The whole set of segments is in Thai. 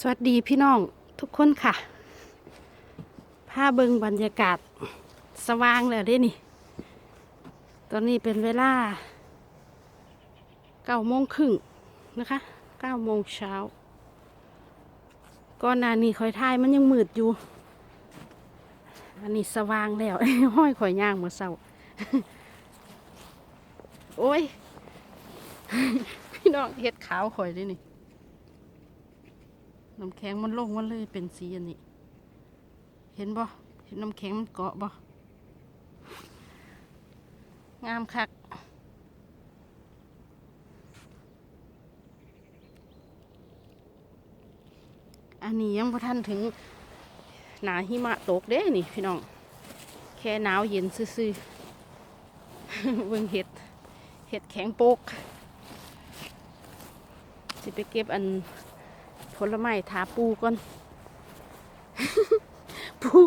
สวัสดีพี่น้องทุกคนค่ะพาเบิงบรรยากาศสว่างแล้วด้นี่ ตอนนี้เป็นเวลาเก้าโมงครึ่งนะคะเก้าโมงเช้าก่อนหน้านี้คอยทายมันยังมืดอยู่ อันนี้สว่างแล้ว ห้อยข่อยย่างเมื่อเช้า โอ้ย พี่น้องเฮ็ดขาวข่อยด้นี่ น้ำแข็งมันลงมันเลยเป็นสีอันนี้ เห็นบ่เห็นน้ำแข็งมันเกาะบ่งามคักอันนี้ยังพอท่านถึงหนาหิมะตกเด้นี่พี่น้อง แค่หนาวเย็นซื่อๆเบิ่งเห็ดเห็ดแข็งโปก สิไปเก็บอัน ผลไม้ทาปูก่อน ปู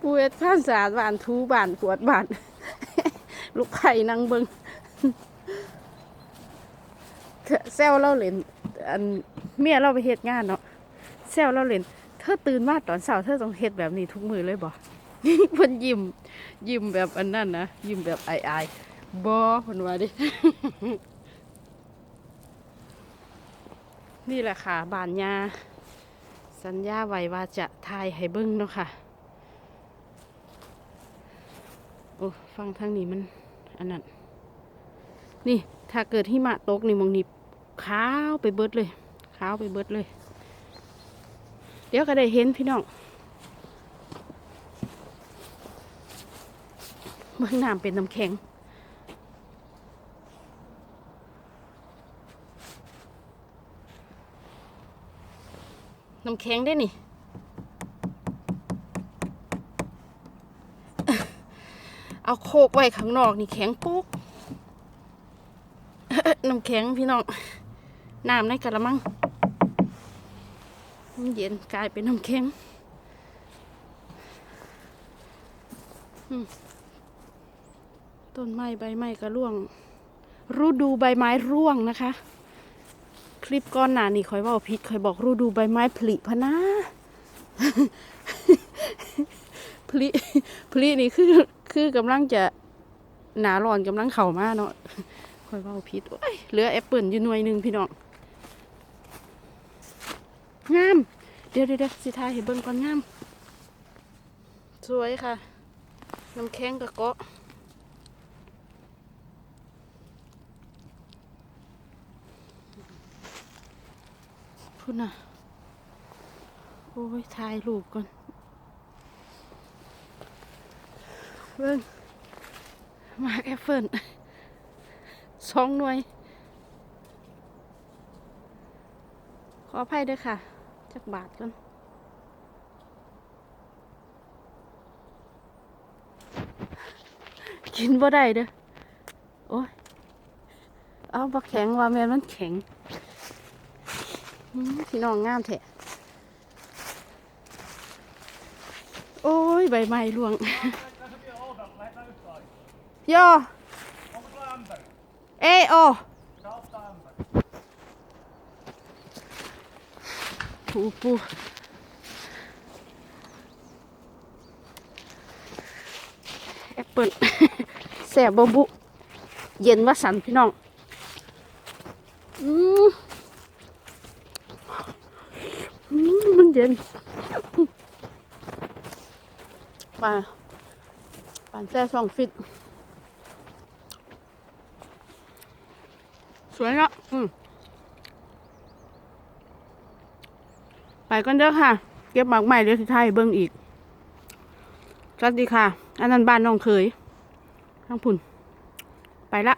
ปูเอ็ดข้านสาดบานทูบานกวดบาน ลูกไข่นางเบิงแซวเราเล่นอันเมียเราไปเฮ็ดงานเนาะแซวเราเล่นเธอตื่นมาตอนเช้าเธอต้องเฮ็ดแบบนี้ทุกมือเลยบ่เพิ่นยิ้มยิ้มแบบอันนั้นนะยิ้มแบบอายๆบ่เพิ่นว่าดิ นี่แหละค่ะ บานยาสัญญาไว้ว่าจะทายให้เบิ้งเนาะค่ะ โอ้ฟังทางนี้มัน อันนั้น นี่ถ้าเกิดหิมะตกนี่มองนี้ขาวไปเบิดเลยขาวไปเบิดเลย เดี๋ยวก็ได้เห็นพี่น้องเบื้องน้ำเป็นน้ำแข็ง น้ำแข็งได้นี่ เอาโคกไว้ข้างนอกนี่แข็งปุ๊กน้ำแข็งพี่น้อง น้ำในกระมังเย็นกลายเป็นน้ำแข็งต้นไม้ใบไม้ก็ร่วงฤดูใบไม้ร่วงนะคะ คลิปก้อนหนานี่คอยว่าพิษคอยบอกรูดูใบไม้ผลิพะนะผลิผลินี่คือ คือกำลังจะหนาร้อนกำลังเข่ามากเนาะคอยว่าพิษโอ้ยเหลือแอปเปิลอยู่หน่วยหนึ่งพี่น้องงาม เดี๋ยวเดี๋ยวสิทายให้เบิ่งก่อนงาม สวยค่ะ น้ำแข็งกระเกาะ พุ่นน่ะ โอ้ยถ่ายรูปก่อน เบิ่งมาแอปเฟิลสองหน่วย ขออภัยด้วยค่ะ จักบาทก่อนกินบ่ได้เด้อ โอ้ย เอาบักแข็งว่าแม่นมันแข็ง พี่น้องงามแท้โอ้ย ใบไม้ร่วงย่อเอโอปูปูแอปเปิลแสบบบุ เย็นว่าสันพี่น้อง อืม อืมมัน เย็นปลาปลาแซ่สองฟิต สวยเนาะอืมไปกันเด้อค่ะ เก็บหมากใหม่เดี๋ยวสิไทยเบิ่งอีก สวัสดีค่ะ อันนั้นบ้านน้องเคยทั้งพุ่น ไปละ